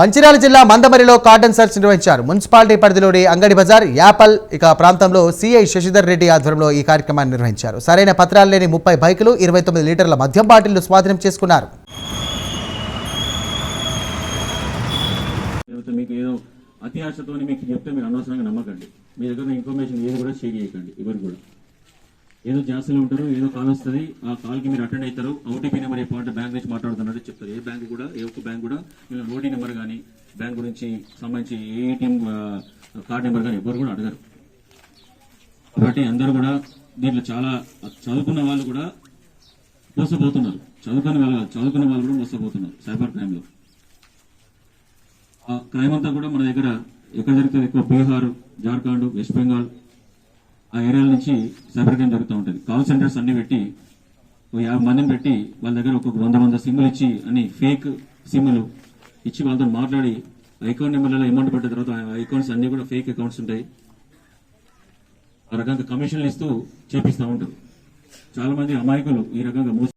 మంచిర్యాల జిల్లా మందమరిలో cordon search నిర్వహించారు. మున్సిపాలిటీ పరిధిలోని అంగడి బజార్ యాపల్ ఇక ప్రాంతంలో సీఐ శశిధర్ రెడ్డి ఆధ్వర్యంలో ఈ కార్యక్రమాన్ని నిర్వహించారు. సరైన పత్రాలు లేని ముప్పై బైకులు ఇరవై తొమ్మిది లీటర్ల మద్యం బాటిళ్ళు స్వాధీనం చేసుకున్నారు. మీకు ఏదో అతి మీకు చెప్తే మీరు అనవసరంగా నమ్మకండి. మీ దగ్గర ఇన్ఫర్మేషన్ ఏది కూడా షేర్ చేయకండి ఎవరు కూడా. ఏదో జాస్తిలో ఉంటారు ఏదో కాల్ వస్తుంది ఆ కాల్కి మీరు అటెండ్ అవుతారు ఓటీపీ నెంబర్ ఏ పాయింట్ బ్యాంక్ నుంచి మాట్లాడుతున్నట్టు చెప్తారు. ఏ బ్యాంక్ కూడా ఓటీ నెంబర్ కానీ బ్యాంక్ గురించి సంబంధించి ఏటీఎం కార్డు నెంబర్ కానీ ఎవరు కూడా అడగరు. కాబట్టి అందరూ కూడా దీంట్లో చాలా చదువుకున్న వాళ్ళు కూడా మోసపోతున్నారు. చదువుకునే వాళ్ళు చదువుకున్న వాళ్ళు కూడా మోసపోతున్నారు సైబర్ క్రైమ్లో ఆ క్రైమ్ అంతా కూడా మన దగ్గర ఎక్కడ జరుగుతుంది ఎక్కువ బీహార్ జార్ఖండ్ వెస్ట్ బెంగాల్ ఆ ఏరియాల నుంచి సైబర్ క్రైమ్ జరుగుతూ ఉంటుంది. కాల్ సెంటర్స్ అన్ని పెట్టి ఒక యాభై మందిని పెట్టి వాళ్ళ దగ్గర ఒక్కొక్క వంద వంద సిమ్లు ఇచ్చి అని ఫేక్ సిమ్లు ఇచ్చి వాళ్ళతో మాట్లాడి అకౌంట్ నెంబర్లలో అమౌంట్ పెట్టిన తర్వాత అకౌంట్స్ అన్ని కూడా ఫేక్ అకౌంట్స్ ఉంటాయి. ఆ రకంగా కమిషన్లు ఇస్తూ చేపిస్తూ ఉంటారు. చాలా మంది అమాయకులు ఈ రకంగా